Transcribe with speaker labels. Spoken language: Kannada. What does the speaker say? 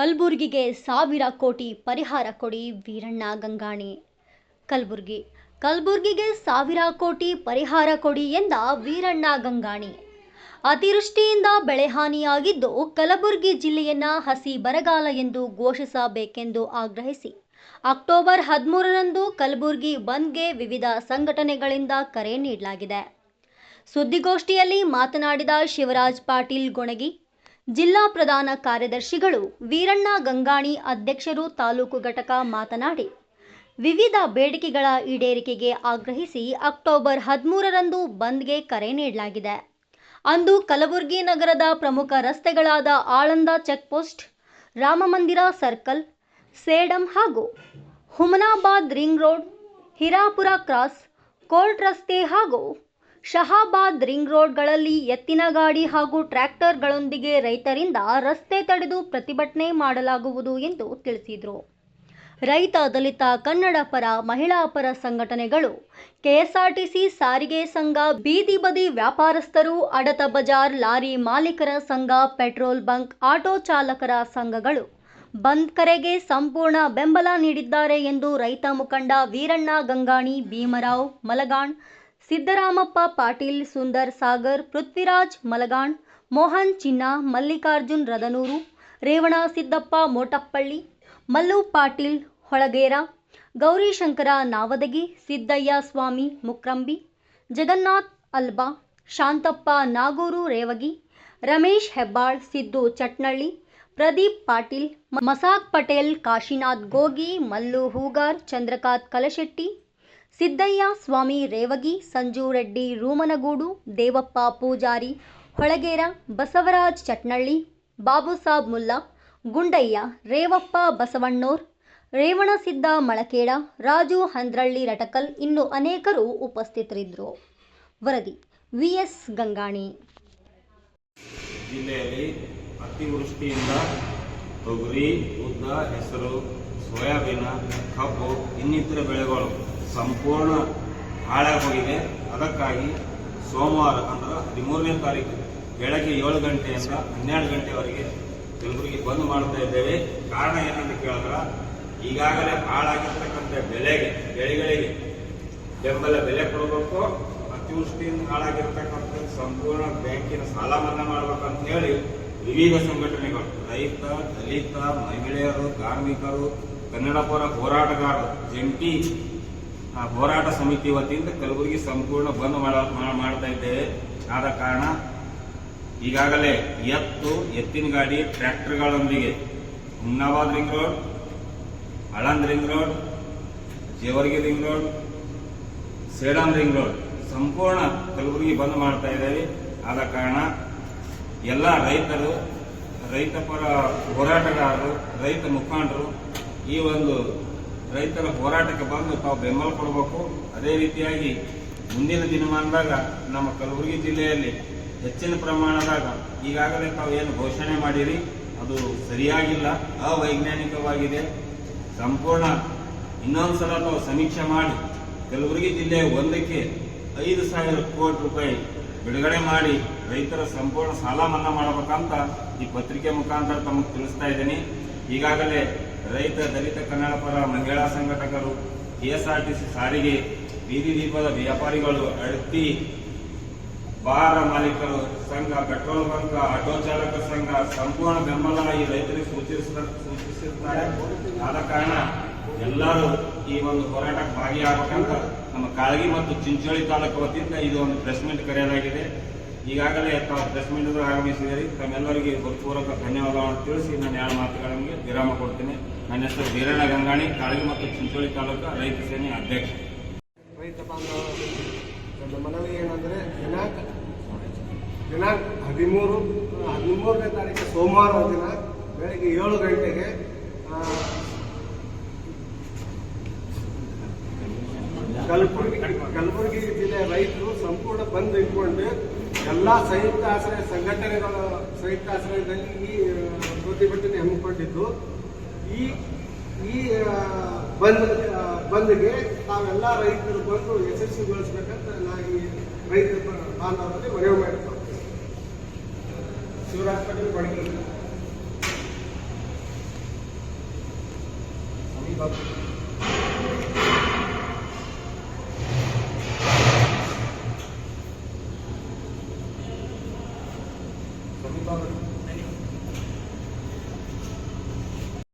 Speaker 1: ಕಲಬುರಗಿಗೆ ಸಾವಿರ ಕೋಟಿ ಪರಿಹಾರ ಕೊಡಿ ವೀರಣ್ಣ ಗಂಗಾಣಿ. ಕಲ್ಬುರ್ಗಿ. ಕಲ್ಬುರ್ಗಿಗೆ ಸಾವಿರ ಕೋಟಿ ಪರಿಹಾರ ಕೊಡಿ ಎಂದ ವೀರಣ್ಣ ಗಂಗಾಣಿ. ಅತಿವೃಷ್ಟಿಯಿಂದ ಬೆಳೆ ಹಾನಿಯಾಗಿದ್ದು ಕಲಬುರ್ಗಿ ಜಿಲ್ಲೆಯನ್ನ ಹಸಿ ಬರಗಾಲ ಎಂದು ಘೋಷಿಸಬೇಕೆಂದು ಆಗ್ರಹಿಸಿ. ಅಕ್ಟೋಬರ್ ಹದಿಮೂರರಂದು ಕಲಬುರ್ಗಿ ಬಂದ್ಗೆ ವಿವಿಧ ಸಂಘಟನೆಗಳಿಂದ ಕರೆ ನೀಡಲಾಗಿದೆ. ಸುದ್ದಿಗೋಷ್ಠಿಯಲ್ಲಿ ಮಾತನಾಡಿದ ಶಿವರಾಜ್ ಪಾಟೀಲ್ ಗೊಣಗಿ ಜಿಲ್ಲಾ ಪ್ರಧಾನ ಕಾರ್ಯದರ್ಶಿಗಳು ವೀರಣ್ಣ ಗಂಗಾಣಿ ಅಧ್ಯಕ್ಷರು ತಾಲೂಕು ಘಟಕ ಮಾತನಾಡಿ, ವಿವಿಧ ಬೇಡಿಕೆಗಳ ಈಡೇರಿಕೆಗೆ ಆಗ್ರಹಿಸಿ ಅಕ್ಟೋಬರ್ ಹದಿಮೂರರಂದು ಬಂದ್ಗೆ ಕರೆ ನೀಡಲಾಗಿದೆ. ಅಂದು ಕಲಬುರಗಿ ನಗರದ ಪ್ರಮುಖ ರಸ್ತೆಗಳಾದ ಆಳಂದ ಚೆಕ್ಪೋಸ್ಟ್, ರಾಮಮಂದಿರ ಸರ್ಕಲ್, ಸೇಡಂ ಹಾಗೂ Humnabad ring road, Hirapur cross, court ರಸ್ತೆ ಹಾಗೂ ಶಹಾಬಾದ್ ರಿಂಗ್ ರೋಡ್ಗಳಲ್ಲಿ ಎತ್ತಿನ ಗಾಡಿ ಹಾಗೂ ಟ್ರ್ಯಾಕ್ಟರ್ಗಳೊಂದಿಗೆ ರೈತರಿಂದ ರಸ್ತೆ ತಡೆದು ಪ್ರತಿಭಟನೆ ಮಾಡಲಾಗುವುದು ಎಂದು ತಿಳಿಸಿದರು. ರೈತ ದಲಿತ ಕನ್ನಡ ಪರ, ಮಹಿಳಾ ಪರ ಸಂಘಟನೆಗಳು ಕೆಎಸ್ಆರ್ಟಿಸಿ ಸಾರಿಗೆ ಸಂಘ, ಬೀದಿ ಬದಿ ವ್ಯಾಪಾರಸ್ಥರು, ಅಡತ ಬಜಾರ್, ಲಾರಿ ಮಾಲೀಕರ ಸಂಘ, ಪೆಟ್ರೋಲ್ ಬಂಕ್, ಆಟೋ ಚಾಲಕರ ಸಂಘಗಳು ಬಂದ್ ಕರೆಗೆ ಸಂಪೂರ್ಣ ಬೆಂಬಲ ನೀಡಿದ್ದಾರೆ ಎಂದು ರೈತ ಮುಖಂಡ ವೀರಣ್ಣ ಗಂಗಾಣಿ, ಭೀಮರಾವ್ ಮಲಗಾಣ್ ಸಿದ್ದರಾಮಪ್ಪ ಪಾಟೀಲ್, ಸುಂದರ್ ಸಾಗರ್, ಪೃಥ್ವಿರಾಜ್ ಮಲಗಾಣ್, ಮೋಹನ್ ಚಿನ್ನ, ಮಲ್ಲಿಕಾರ್ಜುನ್ ರದನೂರು, ರೇವಣ ಸಿದ್ದಪ್ಪ ಮೋಟಪ್ಪಳ್ಳಿ, ಮಲ್ಲು ಪಾಟೀಲ್ ಹೊಳಗೇರ, ಗೌರಿಶಂಕರ ನಾವದಗಿ, ಸಿದ್ದಯ್ಯ ಸ್ವಾಮಿ ಮುಕ್ರಂಬಿ, ಜಗನ್ನಾಥ್ ಅಲ್ಬಾ, ಶಾಂತಪ್ಪ ನಾಗೂರು ರೇವಗಿ, ರಮೇಶ್ ಹೆಬ್ಬಾಳ್, ಸಿದ್ದು ಚಟ್ನಳ್ಳಿ, ಪ್ರದೀಪ್ ಪಾಟೀಲ್, ಮಸಾಕ್ ಪಟೇಲ್, ಕಾಶಿನಾಥ್ ಗೋಗಿ, ಮಲ್ಲು ಹೂಗಾರ್, ಚಂದ್ರಕಾತ್ ಕಲಶೆಟ್ಟಿ ಸಿದ್ದಯ್ಯ, ಸ್ವಾಮಿ ರೇವಗಿ, ಸಂಜು ರೆಡ್ಡಿ, ರೂಮನಗೂಡು, ದೇವಪ್ಪ ಪೂಜಾರಿ, ಹೊಳಗೇರ, ಬಸವರಾಜ್ ಚಟ್ನಳ್ಳಿ ಬಾಬುಸಾಬ್ ಮುಲ್ಲಾ, ಗುಂಡಯ್ಯ, ರೇವಪ್ಪ ಬಸವಣ್ಣೋರ್ ರೇವಣಸಿದ್ದ ಮಳಕೇಡ, ರಾಜು ಹಂದ್ರಳ್ಳಿ ರಟಕಲ್ ಇನ್ನು ಅನೇಕರು ಉಪಸ್ಥಿತರಿದ್ದರು. ವರದಿ, ವಿಎಸ್ ಗಂಗಾಣಿ.
Speaker 2: ಜಿಲ್ಲೆಯಲ್ಲಿ ಅತಿವೃಷ್ಟಿಯಿಂದ ತೊಗರಿ, ಉದ್ದ, ಹೆಸರು, ಸೋಯಾಬೀನ, ಕಬ್ಬು, ಇನ್ನಿತರ ಬೆಳೆಗಳು ಸಂಪೂರ್ಣ ಹಾಳಾಗಿ ಹೋಗಿದೆ ಅದಕ್ಕಾಗಿ ಸೋಮವಾರ ಅಂದ್ರೆ ಹದಿಮೂರನೇ ತಾರೀಕು ಬೆಳಗ್ಗೆ ಏಳು ಗಂಟೆಯಿಂದ ಹನ್ನೆರಡು ಗಂಟೆವರೆಗೆ ಕಲಬುರಗಿ ಬಂದ್ ಮಾಡ್ತಾ ಇದ್ದೇವೆ. ಕಾರಣ ಏನಂತ ಕೇಳಿದ್ರ, ಈಗಾಗಲೇ ಹಾಳಾಗಿರ್ತಕ್ಕಂಥ ಬೆಲೆಗೆ ಬೆಳೆಗಳಿಗೆ ಬೆಂಬಲ ಬೆಲೆ ಕೊಡಬೇಕು. ಅತಿವೃಷ್ಟಿಯಿಂದ ಹಾಳಾಗಿರ್ತಕ್ಕಂಥ ಸಂಪೂರ್ಣ ಬ್ಯಾಂಕಿನ ಸಾಲ ಮನ್ನಾ ಮಾಡ್ಬೇಕಂತ ಹೇಳಿ ವಿವಿಧ ಸಂಘಟನೆಗಳು, ರೈತ, ದಲಿತ, ಮಹಿಳೆಯರು, ಕಾರ್ಮಿಕರು, ಕನ್ನಡಪರ ಹೋರಾಟಗಾರರು, ಜಂಟಿ ಆ, ಹೋರಾಟ ಸಮಿತಿ ವತಿಯಿಂದ ಕಲಬುರಗಿ ಸಂಪೂರ್ಣ ಬಂದ್ ಮಾಡ- ಮಾಡ್ತಾ ಇದ್ದೇವೆ ಆದ ಕಾರಣ ಈಗಾಗಲೇ ಎತ್ತು ಎತ್ತಿನ ಗಾಡಿ ಟ್ರ್ಯಾಕ್ಟರ್ಗಳೊಂದಿಗೆ Humnabad ring road Aland ring road Jevargi ring road Sedam ring road ಸಂಪೂರ್ಣ ಕಲಬುರಗಿ ಬಂದ್ ಮಾಡ್ತಾ ಇದ್ದೇವೆ. ಆದ ಕಾರಣ ಎಲ್ಲ ರೈತರು ರೈತ ಪರ ಹೋರಾಟಗಾರರು ರೈತ ಮುಖಂಡರು ಈ ಒಂದು ರೈತರ ಹೋರಾಟಕ್ಕೆ ಬಂದು ತಾವು ಬೆಂಬಲ ಕೊಡಬೇಕು. ಅದೇ ರೀತಿಯಾಗಿ ಮುಂದಿನ ದಿನಮಾನದಾಗ ನಮ್ಮ ಕಲಬುರಗಿ ಜಿಲ್ಲೆಯಲ್ಲಿ ಹೆಚ್ಚಿನ ಪ್ರಮಾಣದಾಗ ಈಗಾಗಲೇ ತಾವು ಏನು ಘೋಷಣೆ ಮಾಡಿರಿ, ಅದು ಸರಿಯಾಗಿಲ್ಲ, ಅವೈಜ್ಞಾನಿಕವಾಗಿದೆ. ಸಂಪೂರ್ಣ ಇನ್ನೊಂದ್ಸಲ ತಾವು ಸಮೀಕ್ಷೆ ಮಾಡಿ ಕಲಬುರಗಿ ಜಿಲ್ಲೆ ಒಂದಕ್ಕೆ ಐದು ಸಾವಿರ ಕೋಟಿ ರೂಪಾಯಿ ಬಿಡುಗಡೆ ಮಾಡಿ ರೈತರ ಸಂಪೂರ್ಣ ಸಾಲ ಮನ್ನಾ ಮಾಡಬೇಕಂತ ಈ ಪತ್ರಿಕೆ ಮುಖಾಂತರ ತಮಗೆ ತಿಳಿಸ್ತಾ ಇದ್ದೀನಿ. ಈಗಾಗಲೇ ರೈತ, ದಲಿತ ಕನ್ನಡ ಪರ ಮಹಿಳಾ ಸಂಘಟಕರು ಕೆಎಸ್ಆರ್ಟಿಸಿ ಸಾರಿಗೆ, ಬೀದಿ ದೀಪದ ವ್ಯಾಪಾರಿಗಳು ಅಳತಿ ಬಾರ ಮಾಲೀಕರು, ಸಂಘ, ಪೆಟ್ರೋಲ್ ಬಂಕ್, ಆಟೋ ಚಾಲಕ ಸಂಘ, ಸಂಪೂರ್ಣ ಬೆಂಬಲ ಈ ರೈತರಿಗೆ ಸೂಚಿಸಿದ ಸೂಚಿಸಿರ್ತಾರೆ ಆದ ಕಾರಣ ಎಲ್ಲರೂ ಈ ಒಂದು ಹೋರಾಟಕ್ಕೆ ಭಾಗಿಯಾಗಬೇಕಂತ ನಮ್ಮ ಕಾಳಗಿ ಮತ್ತು ಚಿಂಚೋಳಿ ತಾಲೂಕು ವತಿಯಿಂದ ಇದು ಒಂದು ಪ್ರೆಸ್ ಮೀಟ್ ಕರೆಯಲಾಗಿದೆ. ಈಗಾಗಲೇ ತಾವು ಪ್ರೆಸ್ ಮೀಟ್ ಆಗಮಿಸಿದ್ದೀರಿ ತಮ್ಮೆಲ್ಲರಿಗೆ ಗುರುಪೂರ್ವಕ ಧನ್ಯವಾದಗಳನ್ನು ತಿಳಿಸಿ, ನಾನು ಎರಡು ಮಾತುಗಳಿಗೆ ವಿರಾಮ ಕೊಡ್ತೀನಿ. ನನ್ನ ಹೆಸರು ವೀರಣ್ಣ ಗಂಗಾಣಿ ಕಾಳಗಿ ಮತ್ತು ಚಿಂಚೋಳಿ ತಾಲೂಕು ರೈತ ಸೇನೆ ಅಧ್ಯಕ್ಷ.
Speaker 3: ರೈತ ನನ್ನ ಮನವಿ ಏನಂದರೆ, ದಿನಾಂಕ ದಿನಾಂಕ ಹದಿಮೂರು, ಹದಿಮೂರನೇ ತಾರೀಕು ಸೋಮವಾರ ದಿನ, ಬೆಳಗ್ಗೆ ಏಳು ಗಂಟೆಗೆ ಕಲಬುರಗಿ ಕಲಬುರಗಿ ಜಿಲ್ಲೆ ರೈತರು ಸಂಪೂರ್ಣ ಬಂದ್ ಇಟ್ಕೊಂಡು ಎಲ್ಲ ಸಂಯುಕ್ತ ಆಶ್ರಯ ಸಂಘಟನೆಗಳ ಸಂಯುಕ್ತ ಆಶ್ರಯದಲ್ಲಿ ಈ ಪ್ರತಿಭಟನೆ ಹಮ್ಮಿಕೊಂಡಿದ್ದು. ಈ ಈ ಬಂದ್ ಬಂದ್ಗೆ ತಾವೆಲ್ಲ ರೈತರು ಬಂದು ಯಶಸ್ವಿಗೊಳಿಸ್ಬೇಕಂತ ನಾ ಈ ರೈತರ ಬಾಂಧವರಲ್ಲಿ ಮನವಿ ಮಾಡ್ತಾ